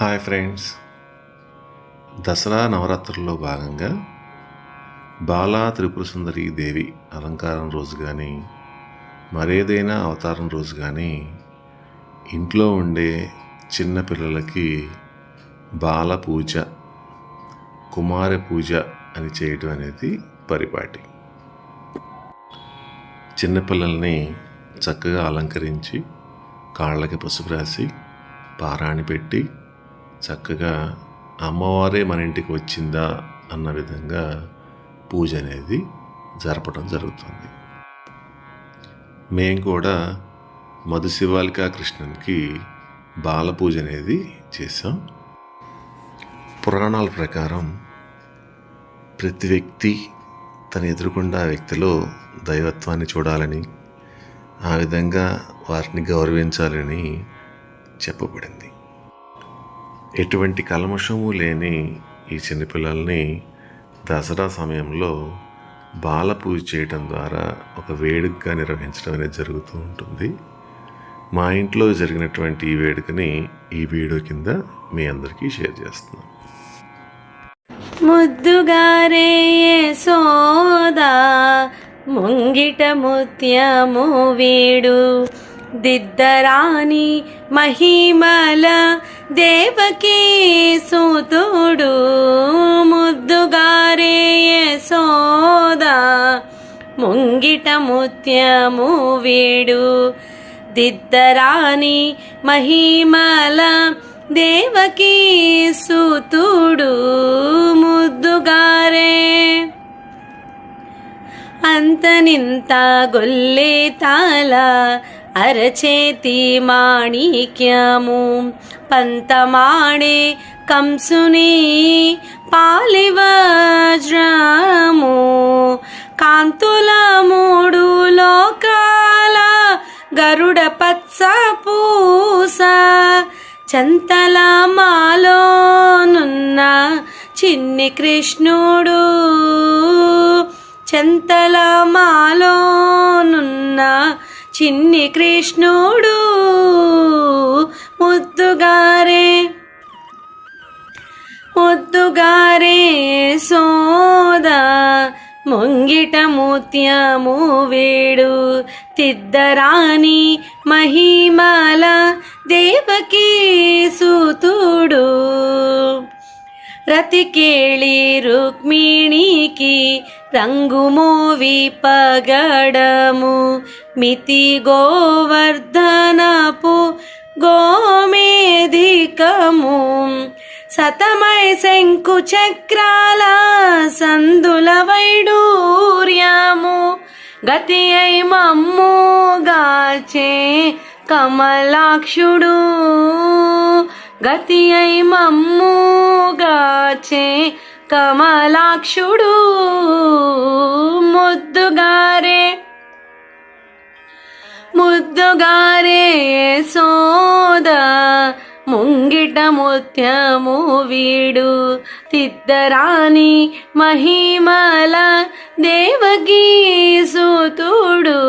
Hi friends. Dasara నవరాత్రుల్లో భాగంగా బాలా త్రిపుర సుందరి దేవి అలంకారం రోజు కానీ మరేదైనా అవతారం రోజు కానీ ఇంట్లో ఉండే చిన్న పిల్లలకి బాల పూజ కుమార పూజ అని చేయటం అనేది పరిపాటి. చిన్నపిల్లల్ని చక్కగా అలంకరించి కాళ్ళకి పసుపు రాసి పారాణి పెట్టి చక్కగా అమ్మవారే మన ఇంటికి వచ్చిందా అన్న విధంగా పూజ అనేది జరపడం జరుగుతుంది. మేము కూడా మధుశివాలికా కృష్ణునికి బాల పూజ అనేది చేసాం పురాణాల ప్రకారం ప్రతి వ్యక్తి తన ఎదురుకుండా ఆ వ్యక్తిలో దైవత్వాన్ని చూడాలని ఆ విధంగా వారిని గౌరవించాలని చెప్పబడింది. ఎటువంటి కల్మషము లేని ఈ చిన్నపిల్లల్ని దసరా సమయంలో బాల పూజ చేయటం ద్వారా ఒక వేడుకగా నిర్వహించడం అనేది జరుగుతూ ఉంటుంది. మా ఇంట్లో జరిగినటువంటి ఈ వేడుకని ఈ వీడియో కింద మీ అందరికీ షేర్ చేస్తున్నాం ముద్దుగారే సోదా ముంగిట ముత్యము వీడు. దిద్దరాని మహిమల దేవకీ సూతుడు ముద్దుగారే సోదా ముంగిట ముత్యము వీడు దిద్దరాని మహిమల దేవకీ సూతుడు ముద్దుగారే. అంతనింత గొల్లే తాళ అరచేతి మాణిక్యము పంతమాణే కంసుని పాలివజ్రము. కాంతుల మూడు లోకాల గరుడ పచ్చ పూస చంతల మాలోనున్న చిన్ని కృష్ణుడు. చెంతల మాలోనున్న చిన్ని కృష్ణుడు ముద్దుగారే ముద్దుగారే సోదా ముంగిట ముత్యము వేడు తిద్దరాని మహిమల దేవకీ సూతుడు. రతికేళి రుక్మిణికి రంగుమోవి పగడము. మితి గోవర్ధనపు గోమేధికము. సతమై శంకు చక్రాల సందుల వైడూర్యము. గతి అయి మమ్ముగాచే కమలాక్షుడు. గతి అయి మమ్ముగాచే కమలాక్షుడు ముద్దుగారే. ముద్దుగారే సోద ముంగిట ముత్యము వీడు తిద్దరాని మహిమల దేవకీ సూతుడు.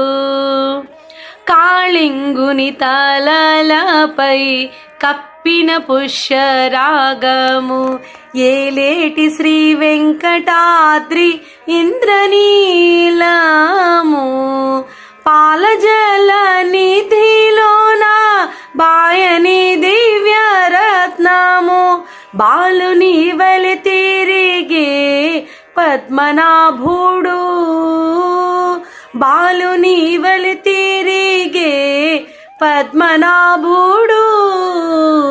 కాళింగుని తలలపై కప్ప కప్పిన పుష్యరాగము. ఏలేటి శ్రీ వెంకటాద్రి ఇంద్రనీలము. పాలజల నిధిలోన బాయని దివ్యరత్నము. బాలుని వలి తిరిగే పద్మనాభుడు. బాలుని వలి తిరిగే పద్మనాభుడు.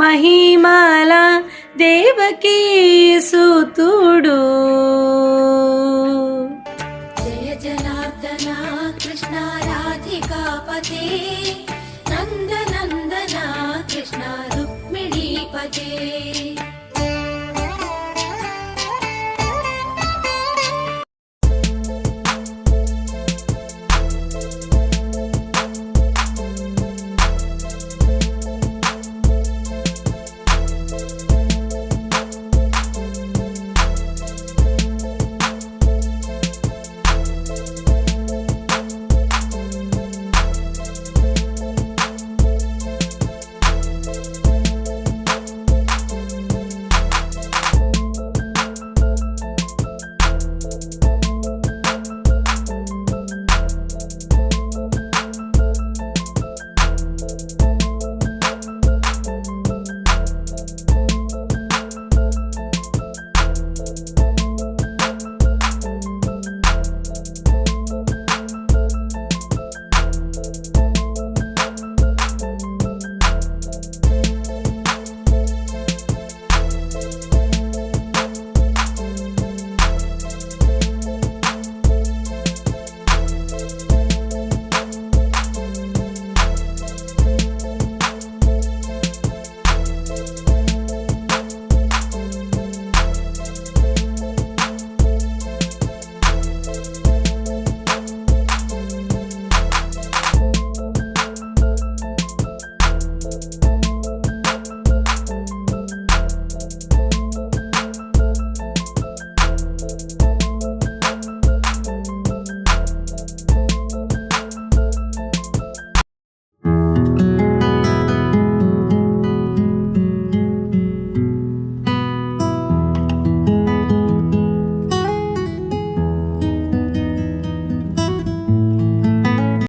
మహిమాలా महिमाला देवकी सुडो जय जनार्दना कृष्णाराधिकापते रञ्जनन्दना కృష్ణ రుక్మిణీపతే.